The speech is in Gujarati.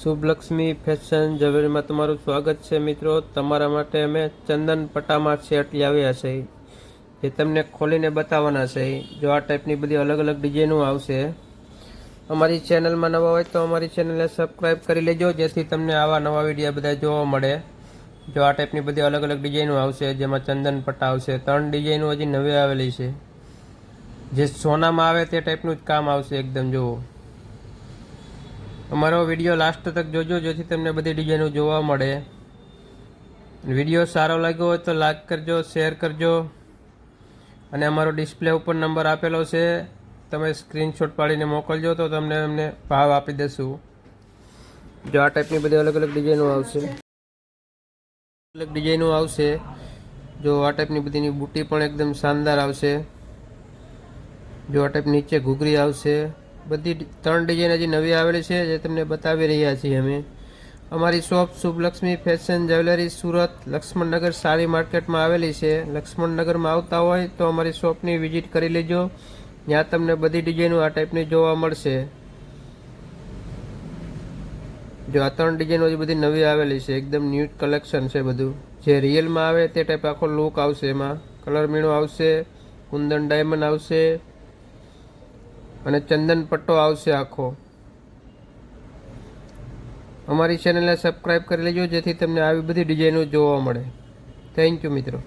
શુભલક્ષ્મી ફેશન ઝવેરીમાં તમારું સ્વાગત છે મિત્રો. તમારા માટે અમે ચંદન પટ્ટામાં સેટ લાવ્યા છે જે તમને ખોલીને બતાવવાના છે. જો આ ટાઈપની બધી અલગ અલગ ડિઝાઇનો આવશે, અમારી ચેનલમાં નવા હોય તો અમારી ચેનલને સબસ્ક્રાઈબ કરી લેજો, જેથી તમને આવા નવા વીડિયો બધા જોવા મળે. જો આ ટાઈપની બધી અલગ અલગ ડિઝાઇનો આવશે, જેમાં ચંદન પટ્ટા આવશે, ત્રણ ડિઝાઇનો હજી નવી આવેલી છે. જે સોનામાં આવે તે ટાઈપનું જ કામ આવશે એકદમ, જુઓ. અમારો વીડિયો લાસ્ટ તક જોજો, જેથી તમને બધી ડિઝાઇનો જોવા મળે. વીડિયો સારો લાગ્યો હોય તો લાઈક કરજો શેર કરજો. અને અમારો ડિસ્પ્લે ઉપર નંબર આપેલો છે. તમે સ્ક્રીનશોટ પાડીને મોકલજો તો તમને અમને ભાવ આપી દેશું જો આ ટાઈપની બધી અલગ અલગ ડિઝાઇનો આવશે. અલગ ડિઝાઇનો આવશે. જો આ ટાઈપની બધીની બુટી પણ એકદમ શાનદાર આવશે. જો આ ટાઈપ નીચે ઘૂઘરી આવશે. બધી ત્રણ ડિઝાઇન હજી નવી આવેલી છે, જે તમને બતાવી રહ્યા છીએ અમે. અમારી shop Shubhlakshmi fashion jewellery Surat, Lakshmannagar સારી માર્કેટમાં આવેલી છે. લક્ષ્મણનગરમાં આવતા હોય તો અમારી શોપની વિઝિટ કરી લેજો. ત્યાં તમને બધી ડિઝાઇનો આ ટાઈપની જોવા મળશે. જો આ ત્રણ ડિઝાઇન હજી બધી નવી આવેલી છે, એકદમ ન્યૂ કલેક્શન છે બધું. જે રિયલમાં આવે તે ટાઈપ આખો લુક આવશે એમાં. કલર મીણો આવશે, કુંદન ડાયમંડ આવશે અને ચંદન પટ્ટો આવશે આખો. અમારી ચેનલને સબસ્ક્રાઈબ કરી લેજો જેથી તમને આવી બધી ડિઝાઇનો જોવા મળે. થેન્ક યુ મિત્રો.